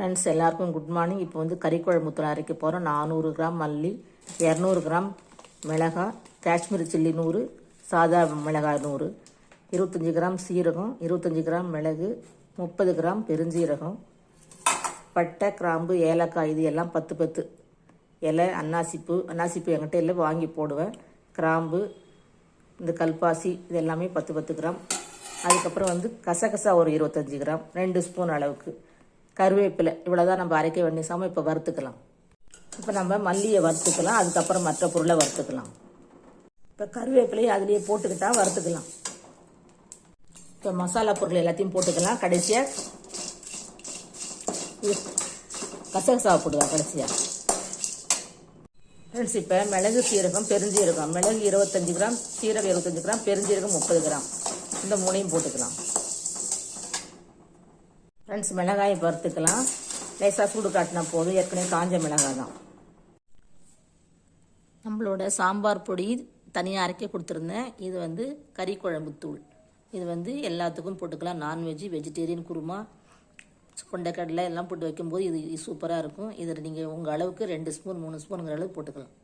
Friends எல்லாருக்கும் good morning இப்போ வந்து கறிக்குழம்பு தூள் அரைக்க போகிறோம் நானூறு கிராம் மல்லி இரநூறு கிராம் மிளகாய் காஷ்மீரி சில்லி நூறு சாதா மிளகாய் நூறு இருபத்தஞ்சி கிராம் சீரகம் இருபத்தஞ்சி கிராம் மிளகு முப்பது கிராம் பெருஞ்சீரகம் பட்டை கிராம்பு ஏலக்காய் இது எல்லாம் பத்து பத்து. இலை அன்னாசிப்பூ அன்னாசிப்பூ என்கிட்ட இல்லை வாங்கி போடுவேன். கிராம்பு இந்த கல்பாசி இது எல்லாமே பத்து பத்து கிராம். அதுக்கப்புறம் வந்து கசகசா ஒரு இருபத்தஞ்சி கிராம் ரெண்டு ஸ்பூன் அளவுக்கு. கருவேப்பிலை. இவ்வளோதான் நம்ம அரைக்க வேண்டிய சாமம். இப்போ வறுத்துக்கலாம். இப்போ நம்ம மல்லியை வறுத்துக்கலாம். அதுக்கப்புறம் மற்ற பொருளை வறுத்துக்கலாம். இப்போ கருவேப்பிலையை அதுலேயே போட்டுக்கிட்டால் வறுத்துக்கலாம். இப்போ மசாலா பொருள் எல்லாத்தையும் போட்டுக்கலாம். கடைசியாக இது கசகசாவை போடுவேன் கடைசியாக ஃப்ரெண்ட்ஸ் இப்போ மிளகு சீரகம் பெருஞ்சீரகம். மிளகு இருபத்தஞ்சி கிராம் சீரகம் இருபத்தஞ்சி கிராம் பெருஞ்சீரகம் முப்பது கிராம். இந்த மூணையும் போட்டுக்கலாம். ஃப்ரெண்ட்ஸ் மிளகாயை வறுத்துக்கலாம். லேசாக சூடு காட்டினா போதும். ஏற்கனவே காஞ்ச மிளகாய் தான். நம்மளோட சாம்பார் பொடி தனியாக அரைக்க கொடுத்துருந்தேன். இது வந்து கறி குழம்பு தூள். இது வந்து எல்லாத்துக்கும் போட்டுக்கலாம். நான்வெஜ் வெஜிடேரியன் குருமா கொண்டைக்கடலை எல்லாம் போட்டு வைக்கும்போது இது சூப்பராக இருக்கும். இதில் நீங்கள் உங்கள் அளவுக்கு ரெண்டு ஸ்பூன் மூணு ஸ்பூனுங்கிற அளவுக்கு போட்டுக்கலாம்.